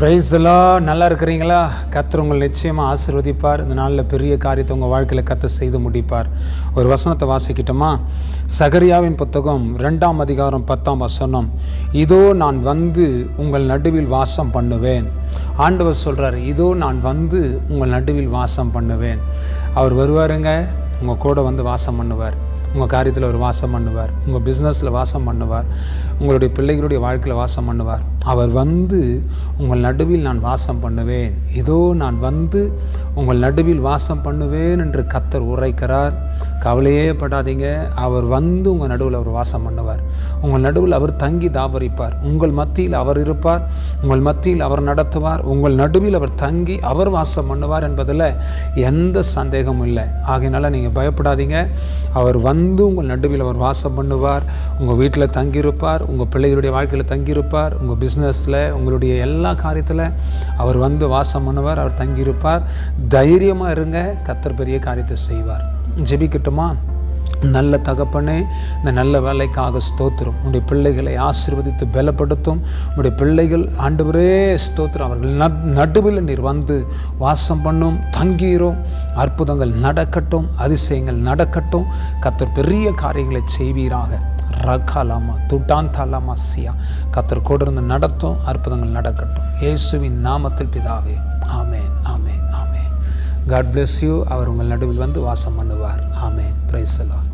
Price நல்லா இருக்கிறீங்களா? கத்தர் உங்களை நிச்சயமாக ஆசிர்வதிப்பார். இந்த நாளில் பெரிய காரியத்தை உங்கள் வாழ்க்கையில் கத்த செய்து முடிப்பார். ஒரு வசனத்தை வாசிக்கிட்டோமா? சகரியாவின் புத்தகம் ரெண்டாம் அதிகாரம் பத்தாம் வசனம். இதோ நான் வந்து உங்கள் நடுவில் வாசம் பண்ணுவேன். ஆண்டவர் சொல்கிறார் இதோ நான் வந்து உங்கள் நடுவில் வாசம் பண்ணுவேன். அவர் வருவாருங்க உங்கள் கூட வந்து வாசம் பண்ணுவார். உங்கள் காரியத்தில் ஒரு வாசம் பண்ணுவார். உங்கள் பிஸ்னஸில் வாசம் பண்ணுவார். உங்களுடைய பிள்ளைகளுடைய வாழ்க்கையில் வாசம் பண்ணுவார். அவர் வந்து உங்கள் நடுவில் நான் வாசம் பண்ணுவேன். இதோ நான் வந்து உங்கள் நடுவில் வாசம் பண்ணுவேன் என்று கத்தர் உரைக்கிறார். கவலையே படாதீங்க. அவர் வந்து உங்கள் நடுவில் அவர் வாசம் பண்ணுவார். உங்கள் நடுவில் அவர் தங்கி தாபரிப்பார். உங்கள் மத்தியில் அவர் இருப்பார். உங்கள் மத்தியில் அவர் நடத்துவார். உங்கள் நடுவில் அவர் தங்கி அவர் வாசம் பண்ணுவார் என்பதில் எந்த சந்தேகமும் இல்லை. ஆகையினால நீங்கள் பயப்படாதீங்க. அவர் வந்து உங்கள் நடுவில் அவர் வாசம் பண்ணுவார். உங்கள் வீட்டில் தங்கியிருப்பார். உங்கள் பிள்ளைகளுடைய வாழ்க்கையில் தங்கியிருப்பார். உங்கள் பிஸ்னஸில் உங்களுடைய எல்லா காரியத்தில் அவர் வந்து வாசம் பண்ணுவார். அவர் தங்கியிருப்பார். தைரியமாக இருங்க. கத்தர் பெரிய காரியத்தை செய்வார். ஜெபிக்கட்டுமா? நல்ல தகப்பனே இந்த நல்ல வேலைக்காக ஸ்தோத்திரம். உடைய பிள்ளைகளை ஆசீர்வதித்து பலப்படுத்தும். உடைய பிள்ளைகள் ஆண்டவரே ஸ்தோத்திரம். அவர்கள் ந நடுவில் நீர் வந்து வாசம் பண்ணும் தங்கீரும். அற்புதங்கள் நடக்கட்டும் அதிசயங்கள் நடக்கட்டும். கத்தர் பெரிய காரியங்களை செய்வீராக. ரகாலாமா துட்டாந்தாலாமா சியா. கத்தர் கூட இருந்து நடத்தும் அற்புதங்கள் நடக்கட்டும். இயேசுவின் நாமத்தில் பிதாவே. ஆமேன் ஆமேன். காட் பிளெஸ் யூ அவர் உங்கள் நடுவில் வந்து வாசம் பண்ணுவார். ஆமே பிரைஸ் எல்லாம்